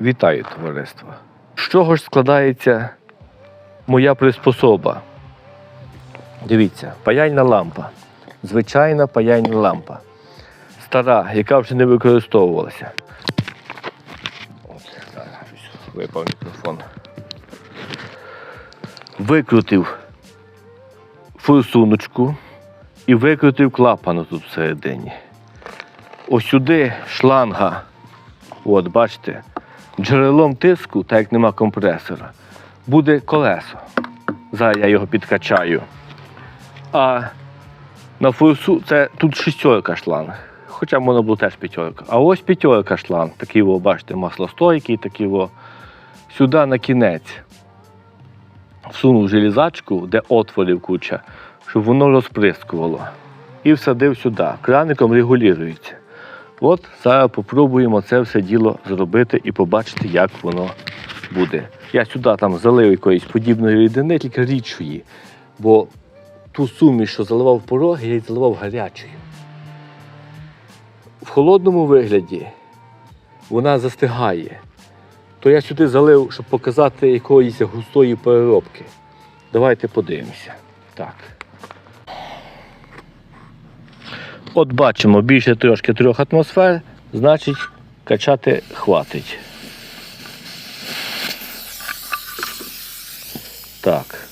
Вітаю, товариство! З чого ж складається моя приспособа? Дивіться, паяльна лампа. Звичайна паяльна лампа. Стара, яка вже не використовувалася. От, зараз випав мікрофон. Викрутив форсуночку і викрутив клапану тут всередині. Ось сюди шланга. От, бачите, джерелом тиску, так як нема компресора, буде колесо. Зараз я його підкачаю. А на форсу це тут шістерка шланг. Хоча можна було теж п'ятерка. А ось п'ятерка шланг. Такий, о, бачите, маслостойкий, такий. О. Сюди на кінець всунув железачку, де отворів куча, щоб воно розприскувало. І всадив сюди. Краником регулюється. От зараз попробуємо це все діло зробити і побачити, як воно буде. Я сюди там залив якоїсь подібної рідини, тільки рідшої. Бо ту суміш, що заливав пороги, я й заливав гарячою. В холодному вигляді вона застигає. То я сюди залив, щоб показати якоїсь густої переробки. Давайте подивимося. Так. От бачимо більше трошки трьох атмосфер, значить качати хватить. Так.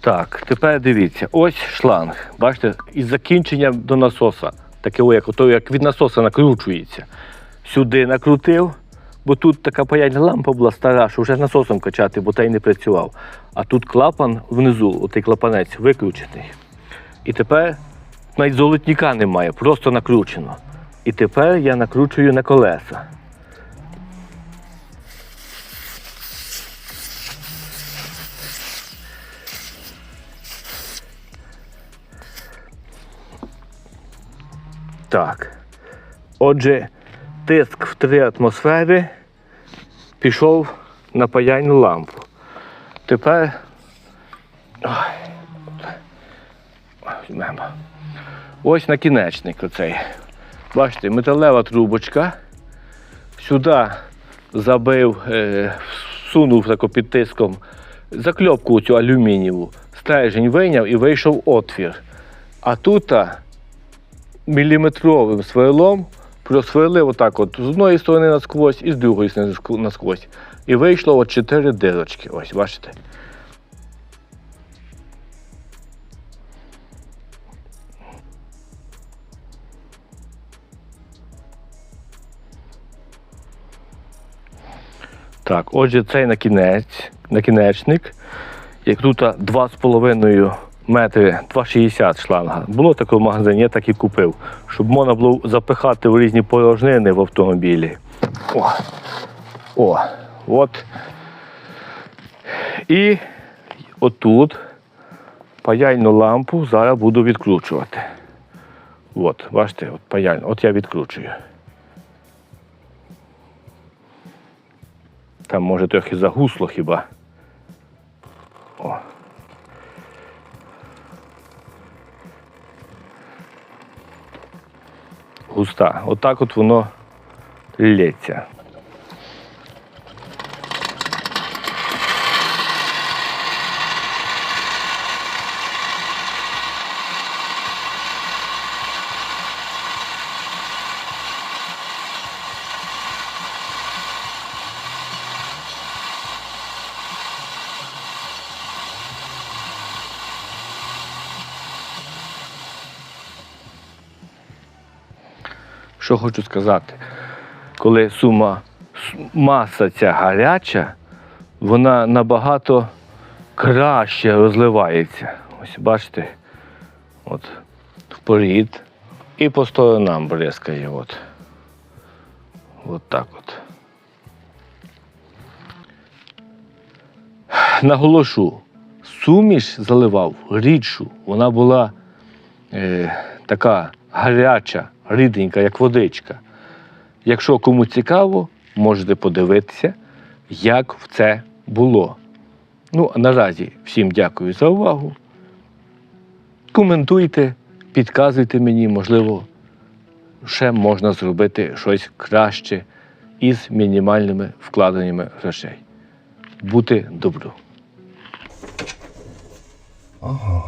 Так, тепер дивіться, ось шланг. Бачите, із закінченням до насоса. Таке, о, як, ото, як від насоса накручується. Сюди накрутив, бо тут така паяльна лампа була стара, що вже насосом качати, бо той не працював. А тут клапан внизу, отий клапанець виключений. І тепер навіть золотніка немає, просто накручено. І тепер я накручую на колеса. Так. Отже, тиск в 3 атмосфери пішов на паяльну лампу. Тепер. Ой. Візьмемо. Ось накінечник оцей. Бачите, металева трубочка. Сюди забив, е, всунув тако під тиском закльопку цю алюмінієву, стержень вийняв і вийшов отвір. А тут міліметровим сверлом просверлив отак от з одної сторони насквозь і з другої сторони наск- насквозь. І вийшло от чотири дирочки. Ось, бачите. Так, отже, цей накінець, накінечник, як тут 2,5 метри, 2,60 шланга. Було таке в магазині, я так і купив, щоб можна було запихати в різні порожнини в автомобілі. О, о, от. І отут паяльну лампу зараз буду відкручувати. От, бачите, от паяльну, от я відкручую. Там може трохи загусло хіба. О. Густа. Отак от воно лється. Що хочу сказати, коли сума маса ця гаряча, вона набагато краще розливається. Ось бачите, от вперед і по сторонам бризкає. От. От так от. Наголошу, суміш заливав рідшу, вона була е, така гаряча, ріденька, як водичка. Якщо кому цікаво, можете подивитися, як це було. Ну, а наразі всім дякую за увагу. Коментуйте, підказуйте мені, можливо, ще можна зробити щось краще із мінімальними вкладеннями грошей. Бути добру. Ага,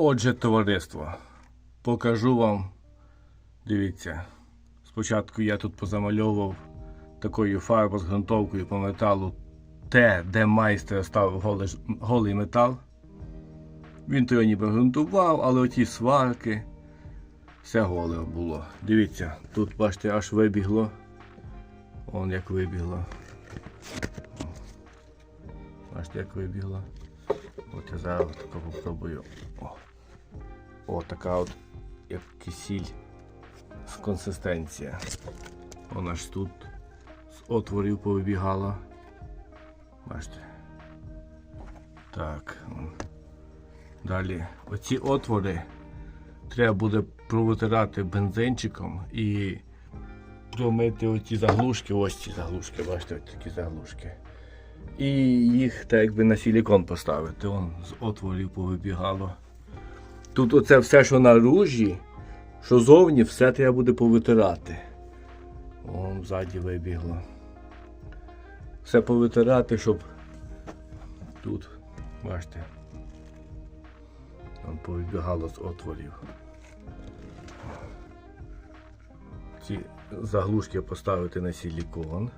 Отже, товариство, покажу вам. Дивіться, спочатку я тут позамальовував такою фарбою з ґрунтовкою по металу те, де майстер ставив голий, голий метал. Він то його ніби ґрунтував, але оті сварки, все голе було. Дивіться, тут бачите, аж вибігло. Он як вибігло. Бачите, як вибігло. От я зараз тако попробую. О. О, така от як кисіль з консистенція. Вона ж тут з отворів повибігала. Бачите. Так. Далі. Оці отвори треба буде провитирати бензинчиком і промити оці заглушки. Ось ці заглушки, бачите, ось такі заглушки. І їх так якби на силікон поставити. Он з отворів повибігало. Тут оце все, що на ружі, що зовні, все треба буде повитирати. Вон ззаді вибігло. Все повитирати, щоб тут, бачите, вон повибігало з отворів. Ці заглушки поставити на силікон.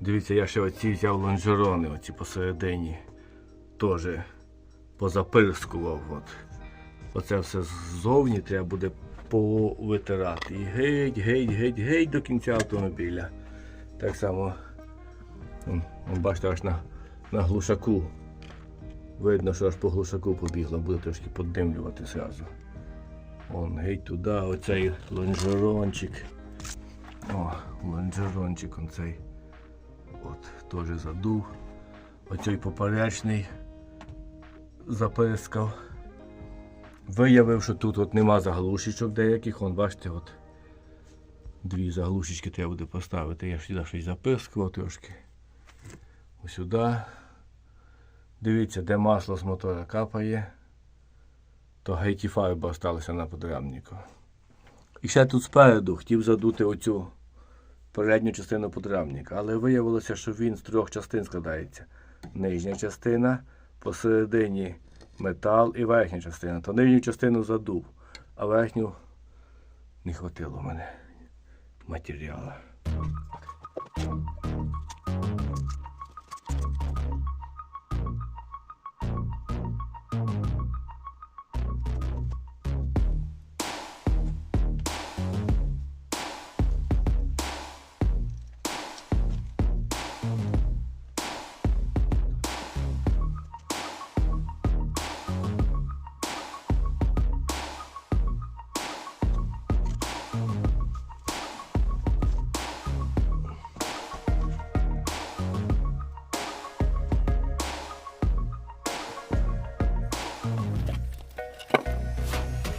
Дивіться, я ще оці взяв лонжерони, оці посередині. Теж позапирскував. От. Оце все ззовні треба буде повитирати. І геть, геть, геть, геть до кінця автомобіля. Так само, бачите, аж на, на глушаку. Видно, що аж по глушаку побігло, буде трошки подимлювати зразу. Вон, геть туди, оцей лонжерончик. О, лонжерончик оцей. От, теж задув. Оцей поперечний запискав. Виявив, що тут от нема заглушечок деяких. Вон, бачите, от дві заглушечки треба буде поставити. Я сюди щось запискував трошки. Ось сюди. Дивіться, де масло з мотора капає, то гейті фарба залишилася на подрамнику. І ще тут спереду хотів задути оцю передню частину подрамника, але виявилося, що він з трьох частин складається. Нижня частина, посередині метал і верхня частина. То нижню частину задув. а верхню не хватило мене матеріалу.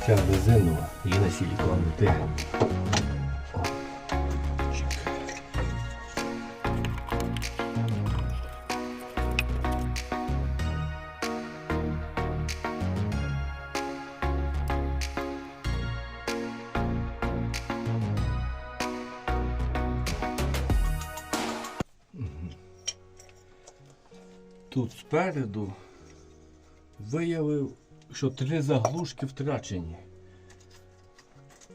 Ця резинова, її на силікон ти. Тут спереду виявив, що три заглушки втрачені.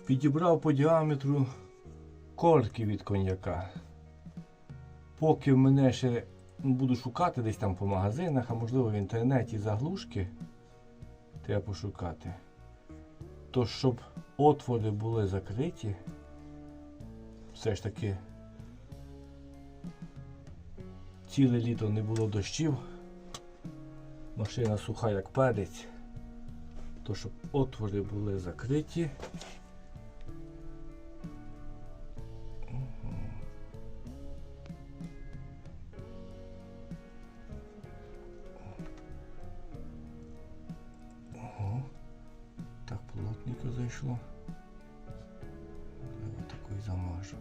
Підібрав по діаметру корки від коньяка. Поки мене ще буду шукати десь там по магазинах, а можливо в інтернеті заглушки треба пошукати. То щоб отвори були закриті, все ж таки ціле літо не було дощів. Машина суха як перець. То щоб отвори були закриті. Так плотненько зайшло. Я вот такой замажу.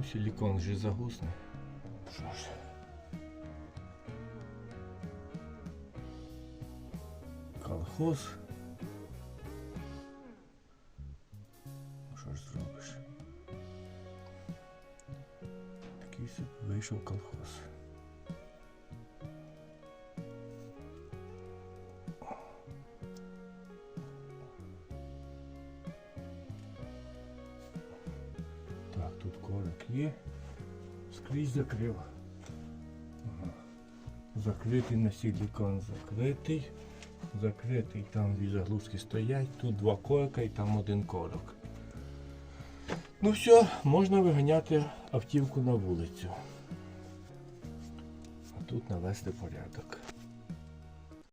Ну, силикон же загусне. Що ж. Колхоз. Ну, Що ж зробиш? Такий вийшов колхоз. Є. Скрізь закрив. Закритий на силікон закритий. Закритий, там дві заглушки стоять, тут два корка і там один корок. Ну все, можна виганяти автівку на вулицю. А тут навести порядок.